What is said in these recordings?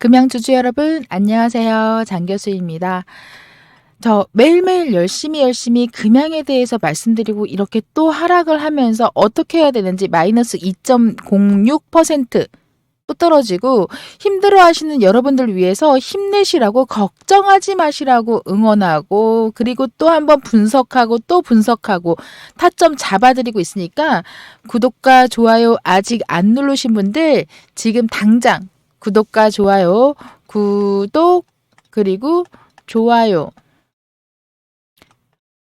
금양주주 여러분, 안녕하세요. 장 교수입니다. 저 매일매일 열심히 열심히 금양에 대해서 말씀드리고 이렇게 또 하락을 하면서 어떻게 해야 되는지 마이너스 2.06%또 떨어지고 힘들어 하시는 여러분들 위해서 힘내시라고 걱정하지 마시라고 응원하고 그리고 또 한번 분석하고 또 분석하고 타점 잡아드리고 있으니까 구독과 좋아요 아직 안 누르신 분들 지금 당장 구독과 좋아요 구독 그리고 좋아요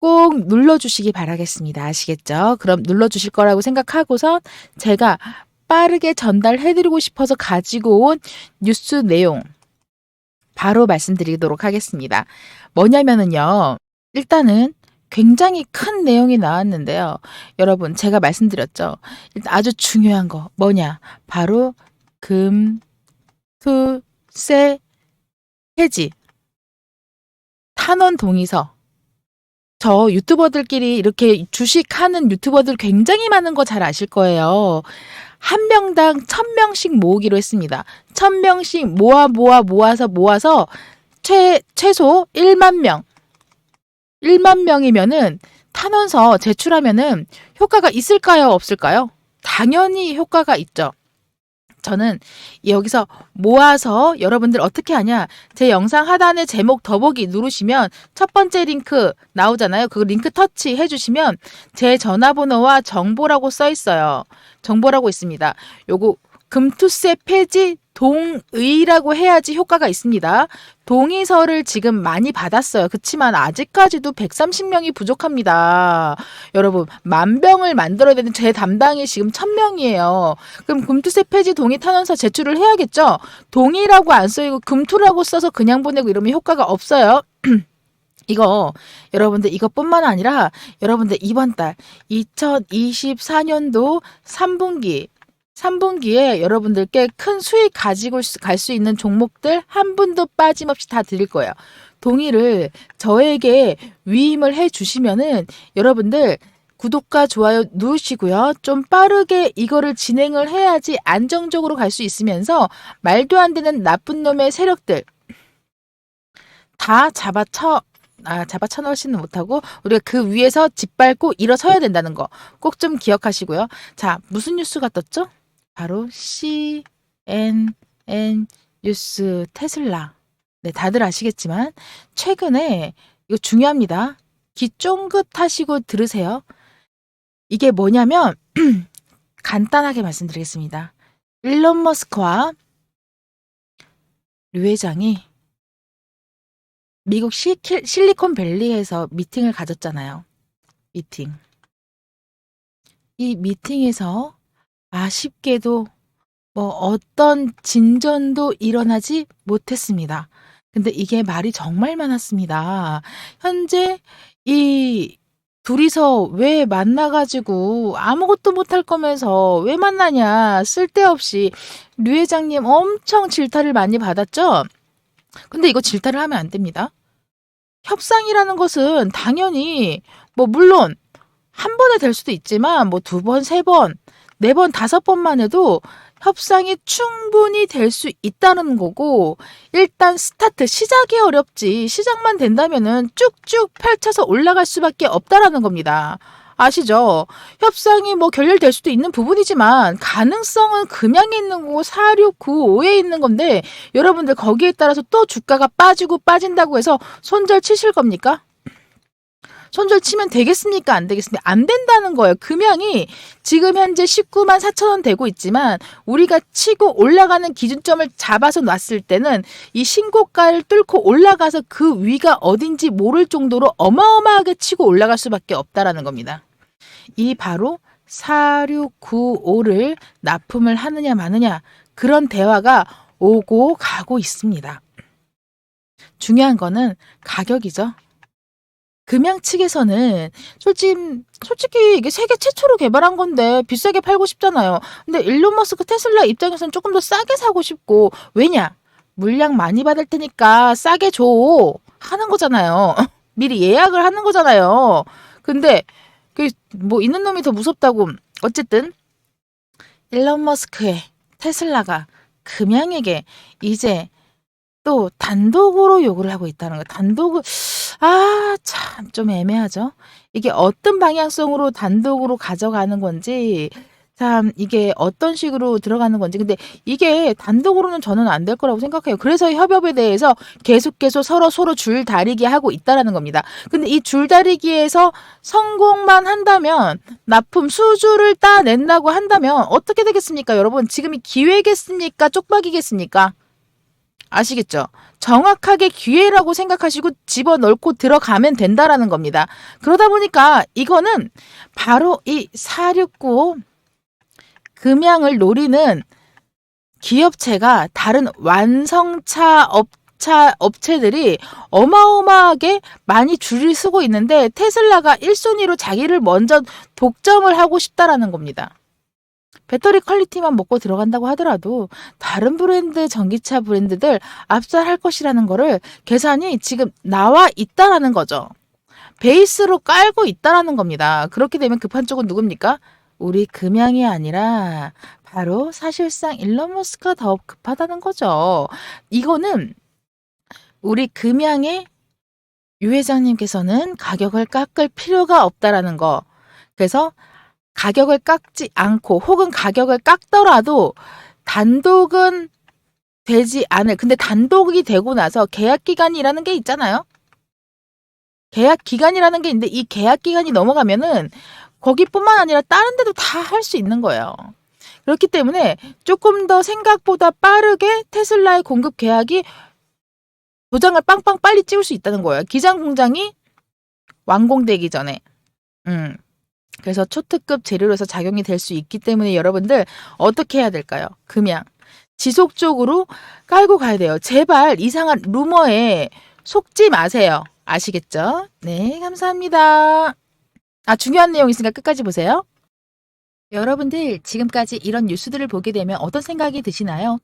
꼭 눌러주시기 바라겠습니다. 아시겠죠? 그럼 눌러주실 거라고 생각하고선 제가 빠르게 전달해드리고 싶어서 가지고 온 뉴스 내용 바로 말씀드리도록 하겠습니다. 뭐냐면은요. 일단은 굉장히 큰 내용이 나왔는데요. 여러분, 제가 말씀드렸죠. 일단 아주 중요한 거 뭐냐? 바로 금, 투, 세, 해지. 탄원 동의서. 저 유튜버들끼리 이렇게 주식하는 유튜버들 굉장히 많은 거 잘 아실 거예요. 한 명당 천 명씩 모으기로 했습니다. 천 명씩 모아 모아 모아서 모아서 최, 최소 1만 명. 1만 명이면은 탄원서 제출하면은 효과가 있을까요? 없을까요? 당연히 효과가 있죠. 저는 여기서 모아서 여러분들 어떻게 하냐? 제 영상 하단에 제목 더보기 누르시면 첫 번째 링크 나오잖아요. 그 링크 터치 해주시면 제 전화번호와 정보라고 써 있어요. 정보라고 있습니다. 요거 금투세 폐지 동의라고 해야지 효과가 있습니다. 동의서를 지금 많이 받았어요. 그렇지만 아직까지도 130명이 부족합니다. 여러분, 만병을 만들어야 되는 제 담당이 지금 1000명이에요. 그럼 금투세 폐지 동의 탄원서 제출을 해야겠죠? 동의라고 안 써이고 금투라고 써서 그냥 보내고 이러면 효과가 없어요. 이거 여러분들 이것뿐만 아니라 여러분들 이번 달 2024년도 3분기 3분기에 여러분들께 큰 수익 가지고 갈 수 있는 종목들 한 분도 빠짐없이 다 드릴 거예요. 동의를 저에게 위임을 해 주시면은 여러분들 구독과 좋아요 누르시고요. 좀 빠르게 이거를 진행을 해야지 안정적으로 갈 수 있으면서 말도 안 되는 나쁜 놈의 세력들 다 잡아쳐 아, 잡아쳐 넣으지는 못하고 우리가 그 위에서 짓밟고 일어서야 된다는 거 꼭 좀 기억하시고요. 자, 무슨 뉴스가 떴죠? 바로 CNN 뉴스 테슬라. 네, 다들 아시겠지만 최근에 이거 중요합니다. 귀 쫑긋 하시고 들으세요. 이게 뭐냐면 간단하게 말씀드리겠습니다. 일론 머스크와 류 회장이 미국 시, 실리콘밸리에서 미팅을 가졌잖아요. 미팅. 이 미팅에서 아쉽게도 뭐 어떤 진전도 일어나지 못했습니다. 근데 이게 말이 정말 많았습니다. 현재 이 둘이서 왜 만나가지고 아무것도 못할 거면서 왜 만나냐 쓸데없이 류 회장님 엄청 질타를 많이 받았죠? 근데 이거 질타를 하면 안 됩니다. 협상이라는 것은 당연히 뭐 물론 한 번에 될 수도 있지만 뭐 두 번, 세 번, 네 번, 다섯 번만 해도 협상이 충분히 될 수 있다는 거고 일단 스타트 시작이 어렵지 시작만 된다면은 쭉쭉 펼쳐서 올라갈 수밖에 없다라는 겁니다. 아시죠? 협상이 뭐 결렬될 수도 있는 부분이지만 가능성은 금양에 있는 거고 4695에 있는 건데 여러분들 거기에 따라서 또 주가가 빠지고 빠진다고 해서 손절 치실 겁니까? 손절 치면 되겠습니까? 안 되겠습니까? 안 된다는 거예요. 금양이 지금 현재 19만 4천 원 되고 있지만 우리가 치고 올라가는 기준점을 잡아서 놨을 때는 이 신고가를 뚫고 올라가서 그 위가 어딘지 모를 정도로 어마어마하게 치고 올라갈 수밖에 없다라는 겁니다. 이 바로 4695를 납품을 하느냐 마느냐 그런 대화가 오고 가고 있습니다. 중요한 거는 가격이죠. 금양 측에서는 솔직히 솔직히 이게 세계 최초로 개발한 건데 비싸게 팔고 싶잖아요. 근데 일론 머스크 테슬라 입장에서는 조금 더 싸게 사고 싶고 왜냐? 물량 많이 받을 테니까 싸게 줘 하는 거잖아요. 미리 예약을 하는 거잖아요. 근데 그 뭐 있는 놈이 더 무섭다고 어쨌든 일론 머스크의 테슬라가 금양에게 이제 또 단독으로 요구를 하고 있다는 거. 단독을 아, 참 좀 애매하죠. 이게 어떤 방향성으로 단독으로 가져가는 건지 참 이게 어떤 식으로 들어가는 건지 근데 이게 단독으로는 저는 안 될 거라고 생각해요. 그래서 협업에 대해서 계속 계속 서로 서로 줄다리기 하고 있다라는 겁니다. 근데 이 줄다리기에서 성공만 한다면 납품 수주를 따낸다고 한다면 어떻게 되겠습니까, 여러분? 지금이 기회겠습니까? 쪽박이겠습니까? 아시겠죠? 정확하게 기회라고 생각하시고 집어넣고 들어가면 된다라는 겁니다. 그러다 보니까 이거는 바로 이 4695 금양을 노리는 기업체가 다른 완성차 업차 업체들이 어마어마하게 많이 줄을 서고 있는데 테슬라가 1순위로 자기를 먼저 독점을 하고 싶다라는 겁니다. 배터리 퀄리티만 먹고 들어간다고 하더라도 다른 브랜드 전기차 브랜드들 압살할 것이라는 거를 계산이 지금 나와 있다라는 거죠. 베이스로 깔고 있다라는 겁니다. 그렇게 되면 급한 쪽은 누굽니까? 우리 금양이 아니라 바로 사실상 일론 머스크가 더 급하다는 거죠. 이거는 우리 금양의 유 회장님께서는 가격을 깎을 필요가 없다라는 거. 그래서 가격을 깎지 않고 혹은 가격을 깎더라도 단독은 되지 않을. 근데 단독이 되고 나서 계약 기간이라는 게 있잖아요. 계약 기간이라는 게 있는데 이 계약 기간이 넘어가면은 거기뿐만 아니라 다른 데도 다 할 수 있는 거예요. 그렇기 때문에 조금 더 생각보다 빠르게 테슬라의 공급 계약이 도장을 빵빵 빨리 찍을 수 있다는 거예요. 기장 공장이 완공되기 전에. 음. 그래서 초특급 재료로서 작용이 될 수 있기 때문에 여러분들 어떻게 해야 될까요? 금양. 지속적으로 깔고 가야 돼요. 제발 이상한 루머에 속지 마세요. 아시겠죠? 네, 감사합니다. 아, 중요한 내용 있으니까 끝까지 보세요. 여러분들 지금까지 이런 뉴스들을 보게 되면 어떤 생각이 드시나요?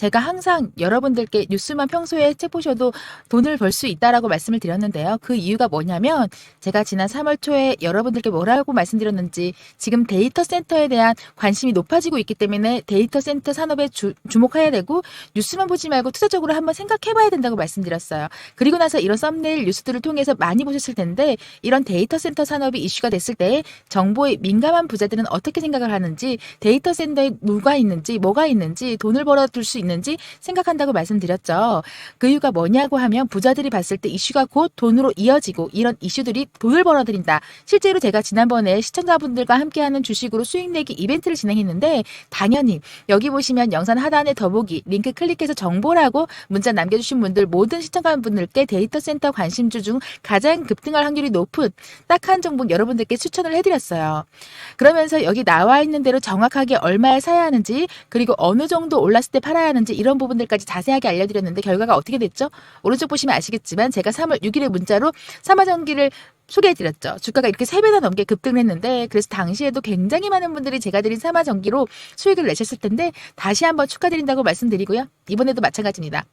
제가 항상 여러분들께 뉴스만 평소에 책 보셔도 돈을 벌 수 있다라고 말씀을 드렸는데요. 그 이유가 뭐냐면 제가 지난 3월 초에 여러분들께 뭐라고 말씀드렸는지 지금 데이터 센터에 대한 관심이 높아지고 있기 때문에 데이터 센터 산업에 주, 주목해야 되고 뉴스만 보지 말고 투자적으로 한번 생각해 봐야 된다고 말씀드렸어요. 그리고 나서 이런 썸네일 뉴스들을 통해서 많이 보셨을 텐데 이런 데이터 센터 산업이 이슈가 됐을 때 정보에 민감한 부자들은 어떻게 생각을 하는지 데이터 센터에 누가 있는지 뭐가 있는지 돈을 벌어둘 수 있는 지 생각한다고 말씀드렸죠. 그 이유가 뭐냐고 하면 부자들이 봤을 때 이슈가 곧 돈으로 이어지고 이런 이슈들이 돈을 벌어들인다. 실제로 제가 지난번에 시청자분들과 함께하는 주식으로 수익 내기 이벤트를 진행했는데 당연히 여기 보시면 영상 하단에 더보기 링크 클릭해서 정보라고 문자 남겨주신 분들 모든 시청자분들께 데이터 센터 관심주 중 가장 급등할 확률이 높은 딱한 종목 여러분들께 추천을 해드렸어요. 그러면서 여기 나와 있는 대로 정확하게 얼마에 사야 하는지 그리고 어느 정도 올랐을 때 팔아야 하는지 이런 부분들까지 자세하게 알려드렸는데 결과가 어떻게 됐죠? 오른쪽 보시면 아시겠지만 제가 3월 6일에 문자로 삼화전기를 소개해드렸죠. 주가가 이렇게 3배나 넘게 급등했는데 그래서 당시에도 굉장히 많은 분들이 제가 드린 삼화전기로 수익을 내셨을 텐데 다시 한번 축하드린다고 말씀드리고요. 이번에도 마찬가지입니다.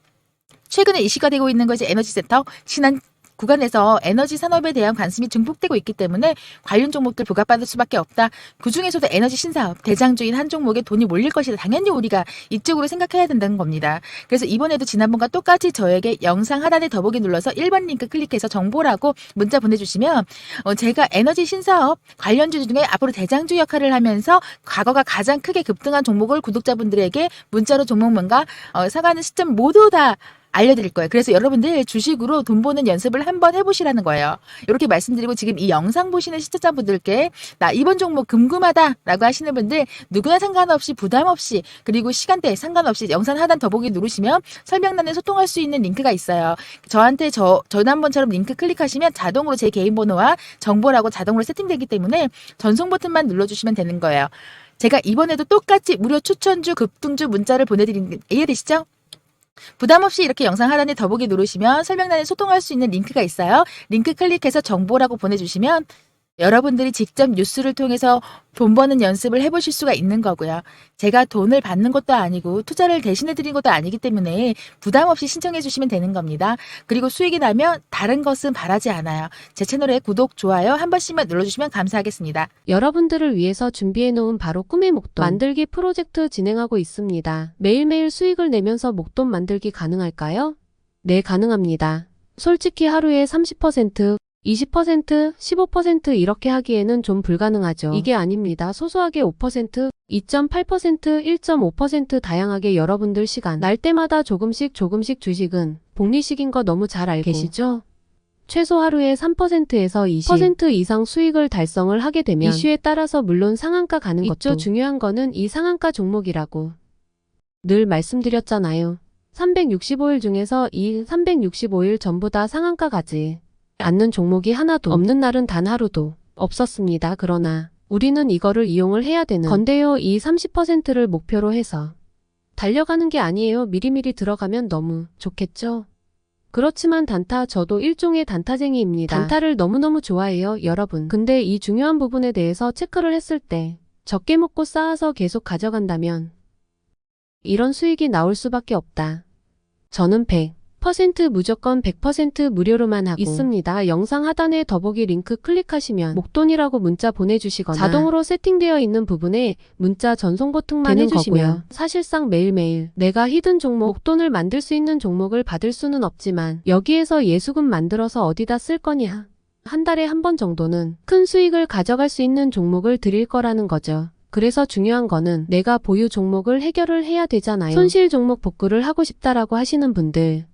최근에 이슈가 되고 있는 것이 에너지센터 지난 구간에서 에너지 산업에 대한 관심이 증폭되고 있기 때문에 관련 종목들 부각받을 수밖에 없다. 그 중에서도 에너지 신사업 대장주인 한 종목에 돈이 몰릴 것이다. 당연히 우리가 이쪽으로 생각해야 된다는 겁니다. 그래서 이번에도 지난번과 똑같이 저에게 영상 하단에 더보기 눌러서 1번 링크 클릭해서 정보라고 문자 보내주시면 어, 제가 에너지 신사업 관련주 중에 앞으로 대장주 역할을 하면서 과거가 가장 크게 급등한 종목을 구독자분들에게 문자로 종목명과 어, 사가는 시점 모두 다 알려드릴 거예요. 그래서 여러분들 주식으로 돈 버는 연습을 한번 해보시라는 거예요. 이렇게 말씀드리고 지금 이 영상 보시는 시청자분들께 나 이번 종목 궁금하다라고 하시는 분들 누구나 상관없이 부담 없이 그리고 시간대 상관없이 영상 하단 더보기 누르시면 설명란에 소통할 수 있는 링크가 있어요. 저한테 저 전환번처럼 링크 클릭하시면 자동으로 제 개인 번호와 정보라고 자동으로 세팅되기 때문에 전송 버튼만 눌러주시면 되는 거예요. 제가 이번에도 똑같이 무료 추천주 급등주 문자를 보내드린 이해되시죠? 부담 없이 이렇게 영상 하단에 더보기 누르시면 설명란에 소통할 수 있는 링크가 있어요. 링크 클릭해서 정보라고 보내주시면 여러분들이 직접 뉴스를 통해서 돈 버는 연습을 해보실 수가 있는 거고요. 제가 돈을 받는 것도 아니고 투자를 대신해 드린 것도 아니기 때문에 부담 없이 신청해 주시면 되는 겁니다. 그리고 수익이 나면 다른 것은 바라지 않아요. 제 채널에 구독, 좋아요 한 번씩만 눌러주시면 감사하겠습니다. 여러분들을 위해서 준비해 놓은 바로 꿈의 목돈 만들기 프로젝트 진행하고 있습니다. 매일매일 수익을 내면서 목돈 만들기 가능할까요? 네, 가능합니다. 솔직히 하루에 30%, 20%, 15% 이렇게 하기에는 좀 불가능하죠. 이게 아닙니다. 소소하게 5%, 2.8%, 1.5% 다양하게 여러분들 시간 날 때마다 조금씩 조금씩 주식은 복리식인 거 너무 잘 알고 계시죠? 최소 하루에 3%에서 20% 이상 수익을 달성을 하게 되면 이슈에 따라서 물론 상한가 가는 것도 중요한 거는 이 상한가 종목이라고 늘 말씀드렸잖아요. 365일 중에서 이 365일 전부 다 상한가 가지 않는 종목이 하나도 없는 날은 단 하루도 없었습니다. 그러나 우리는 이거를 이용을 해야 되는 건데요. 이 30%를 목표로 해서 달려가는 게 아니에요. 미리미리 들어가면 너무 좋겠죠. 그렇지만 단타 저도 일종의 단타쟁이입니다. 단타를 너무너무 좋아해요, 여러분. 근데 이 중요한 부분에 대해서 체크를 했을 때 적게 먹고 쌓아서 계속 가져간다면 이런 수익이 나올 수밖에 없다. 저는 100% 무조건 100% 무료로만 하고 있습니다. 영상 하단에 더보기 링크 클릭하시면 목돈이라고 문자 보내주시거나 자동으로 세팅되어 있는 부분에 문자 전송 버튼만 해주시면 거고요. 사실상 매일매일 내가 히든 종목 목돈을 만들 수 있는 종목을 받을 수는 없지만 여기에서 예수금 만들어서 어디다 쓸 거냐 한 달에 한 번 정도는 큰 수익을 가져갈 수 있는 종목을 드릴 거라는 거죠. 그래서 중요한 거는 내가 보유 종목을 해결을 해야 되잖아요. 손실 종목 복구를 하고 싶다라고 하시는 분들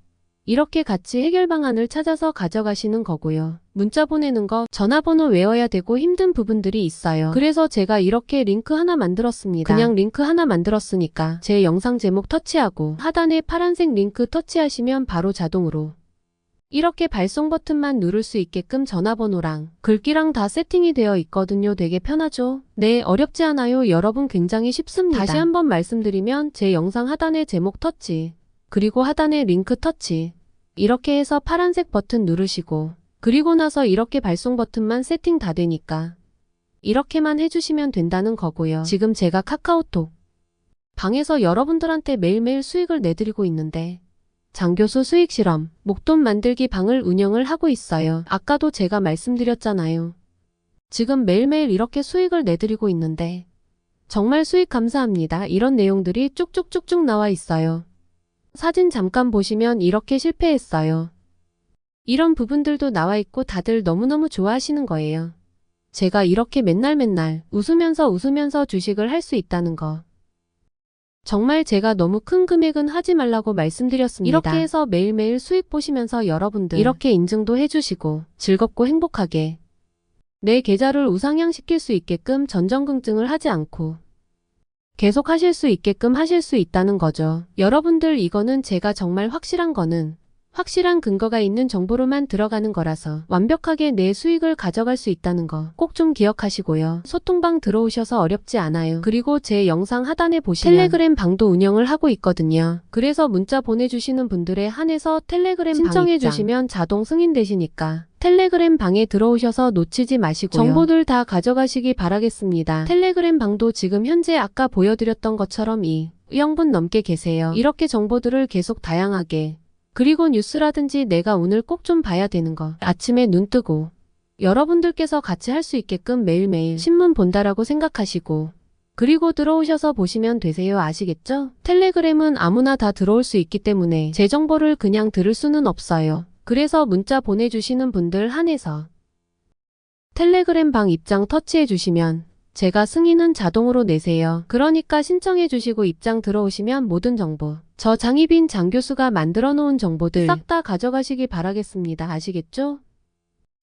이렇게 같이 해결 방안을 찾아서 가져가시는 거고요. 문자 보내는 거, 전화번호 외워야 되고 힘든 부분들이 있어요. 그래서 제가 이렇게 링크 하나 만들었습니다. 그냥 링크 하나 만들었으니까 제 영상 제목 터치하고 하단에 파란색 링크 터치하시면 바로 자동으로 이렇게 발송 버튼만 누를 수 있게끔 전화번호랑 글귀랑 다 세팅이 되어 있거든요. 되게 편하죠? 네, 어렵지 않아요. 여러분 굉장히 쉽습니다. 다시 한번 말씀드리면 제 영상 하단에 제목 터치, 그리고 하단에 링크 터치. 이렇게 해서 파란색 버튼 누르시고, 그리고 나서 이렇게 발송 버튼만 세팅 다 되니까 이렇게만 해주시면 된다는 거고요. 지금 제가 카카오톡 방에서 여러분들한테 매일매일 수익을 내드리고 있는데 장교수 수익 실험, 목돈 만들기 방을 운영을 하고 있어요. 아까도 제가 말씀드렸잖아요. 지금 매일매일 이렇게 수익을 내드리고 있는데 정말 수익 감사합니다. 이런 내용들이 쭉쭉쭉쭉 나와 있어요. 사진 잠깐 보시면 이렇게 실패했어요. 이런 부분들도 나와 있고 다들 너무너무 좋아하시는 거예요. 제가 이렇게 맨날 맨날 웃으면서 웃으면서 주식을 할 수 있다는 거. 정말 제가 너무 큰 금액은 하지 말라고 말씀드렸습니다. 이렇게 해서 매일매일 수익 보시면서 여러분들 이렇게 인증도 해주시고 즐겁고 행복하게 내 계좌를 우상향시킬 수 있게끔 전전긍긍을 하지 않고 계속 하실 수 있게끔 하실 수 있다는 거죠. 여러분들 이거는 제가 정말 확실한 거는 확실한 근거가 있는 정보로만 들어가는 거라서 완벽하게 내 수익을 가져갈 수 있다는 거 꼭 좀 기억하시고요. 소통방 들어오셔서 어렵지 않아요. 그리고 제 영상 하단에 보시면 텔레그램 방도 운영을 하고 있거든요. 그래서 문자 보내주시는 분들에 한해서 텔레그램 신청해 주시면 자동 승인되시니까 텔레그램 방에 들어오셔서 놓치지 마시고요. 정보들 다 가져가시기 바라겠습니다. 텔레그램 방도 지금 현재 아까 보여드렸던 것처럼 이 영분 넘게 계세요. 이렇게 정보들을 계속 다양하게 그리고 뉴스라든지 내가 오늘 꼭 좀 봐야 되는 거 아침에 눈 뜨고 여러분들께서 같이 할 수 있게끔 매일매일 신문 본다라고 생각하시고 그리고 들어오셔서 보시면 되세요. 아시겠죠? 텔레그램은 아무나 다 들어올 수 있기 때문에 제 정보를 그냥 들을 수는 없어요. 그래서 문자 보내주시는 분들 한해서 텔레그램 방 입장 터치해 주시면 제가 승인은 자동으로 내세요. 그러니까 신청해 주시고 입장 들어오시면 모든 정보 저 장희빈 장 교수가 만들어 놓은 정보들 싹 다 가져가시기 바라겠습니다. 아시겠죠?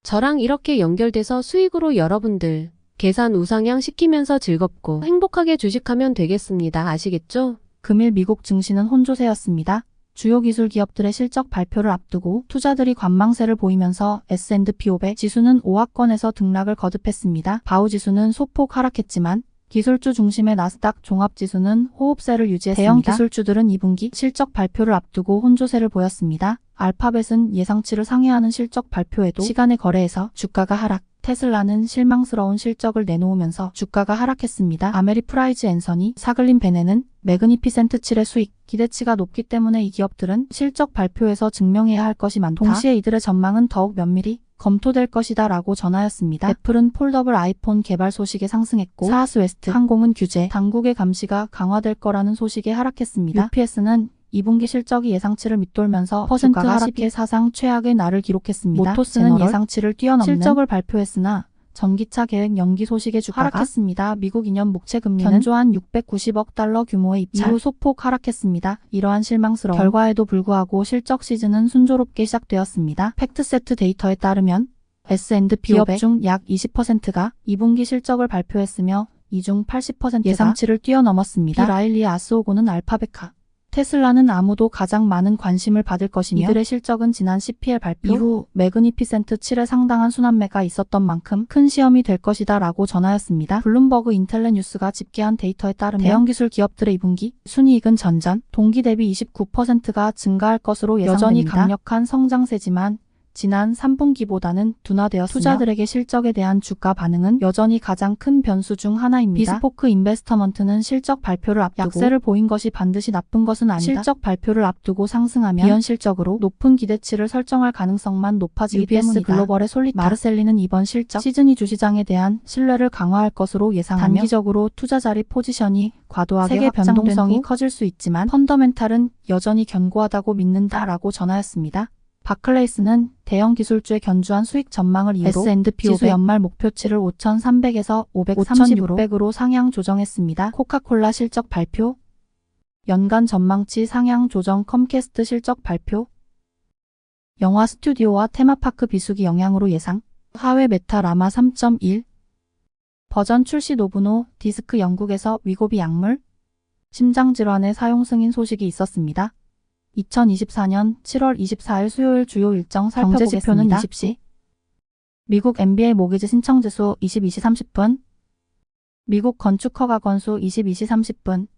저랑 이렇게 연결돼서 수익으로 여러분들 계산 우상향 시키면서 즐겁고 행복하게 주식하면 되겠습니다. 아시겠죠? 금일 미국 증시는 혼조세였습니다. 주요 기술 기업들의 실적 발표를 앞두고 투자들이 관망세를 보이면서 S&P 500 지수는 5하권에서 등락을 거듭했습니다. 바우 지수는 소폭 하락했지만 기술주 중심의 나스닥 종합지수는 호흡세를 유지했습니다. 대형 기술주들은 2분기 실적 발표를 앞두고 혼조세를 보였습니다. 알파벳은 예상치를 상회하는 실적 발표에도 시간의 거래에서 주가가 하락. 테슬라는 실망스러운 실적을 내놓으면서 주가가 하락했습니다. 아메리 프라이즈 앤서니, 사글린 베네는 매그니피센트 7의 수익, 기대치가 높기 때문에 이 기업들은 실적 발표에서 증명해야 할 것이 많다. 동시에 이들의 전망은 더욱 면밀히 검토될 것이다 라고 전하였습니다. 애플은 폴더블 아이폰 개발 소식에 상승했고 사하스 웨스트 항공은 규제, 당국의 감시가 강화될 거라는 소식에 하락했습니다. UPS는 2분기 실적이 예상치를 밑돌면서 퍼센트 하락해 사상 최악의 날을 기록했습니다. 모토스는 제너럴? 예상치를 뛰어넘는 실적을 발표했으나 전기차 계획 연기 소식에 주가가 하락했습니다. 미국 2년 묵채 금리는 견조한 690억 달러 규모의 입찰 이후 소폭 하락했습니다. 이러한 실망스러운 결과에도 불구하고 실적 시즌은 순조롭게 시작되었습니다. 팩트세트 데이터에 따르면 S&P 500 중 약 20%가 2분기 실적을 발표했으며 이 중 80%가 예상치를 뛰어넘었습니다. 비 라일리의 아스오고는 알파베카, 테슬라는 아무도 가장 많은 관심을 받을 것이며 이들의 실적은 지난 CPL 발표 이후 매그니피센트 7에 상당한 순환매가 있었던 만큼 큰 시험이 될 것이다 라고 전하였습니다. 블룸버그 인텔레 뉴스가 집계한 데이터에 따르면 대형 기술 기업들의 2분기 순이익은 전전 동기 대비 29%가 증가할 것으로 예상됩니다. 여전히 강력한 성장세지만 지난 3분기보다는 둔화되었으며 투자들에게 실적에 대한 주가 반응은 여전히 가장 큰 변수 중 하나입니다. 비스포크 인베스터먼트는 실적 발표를 앞두고 약세를 보인 것이 반드시 나쁜 것은 아니다. 실적 발표를 앞두고 상승하면 비현실적으로 높은 기대치를 설정할 가능성만 높아지기 UBS 때문이다. 글로벌의 솔리타 마르셀리는 이번 실적 시즌이 주시장에 대한 신뢰를 강화할 것으로 예상하며 단기적으로 투자 자리 포지션이 과도하게 세계 변동성이 커질 수 있지만 펀더멘탈은 여전히 견고하다고 믿는다라고 전하였습니다. 바클레이스는 대형 기술주의 견주한 수익 전망을 이유로 S&P 지수 연말 목표치를 5,300에서 530으로 5,600으로 상향 조정했습니다. 코카콜라 실적 발표, 연간 전망치 상향 조정 컴캐스트 실적 발표, 영화 스튜디오와 테마파크 비수기 영향으로 예상, 하웨 메타 라마 3.1, 버전 출시 노브노 디스크 영국에서 위고비 약물, 심장질환의 사용 승인 소식이 있었습니다. 2024년 7월 24일 수요일 주요 일정 살펴보겠습니다. 20시. 미국 NBA 모기지 신청 지수 22시 30분. 미국 건축 허 가 건수 22시 30분.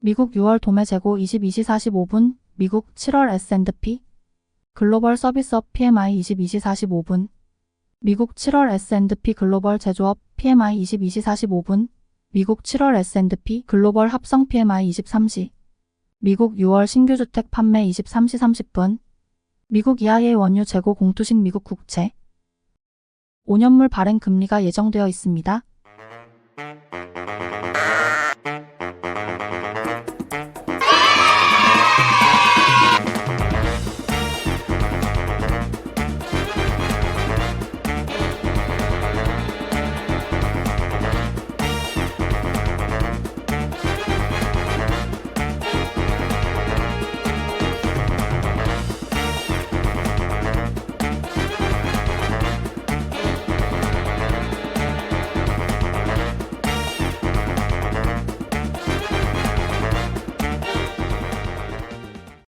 미국 6월 도매 재고 22시 45분. 미국 7월 S&P 글로벌 서비스업 PMI 22시 45분. 미국 7월 S&P 글로벌 제조업 PMI 22시 45분. 미국 7월 S&P 글로벌 합성 PMI 23시 미국 6월 신규주택 판매 23시 30분 미국 이하의 원유 재고 공투식 미국 국채 5년물 발행 금리가 예정되어 있습니다.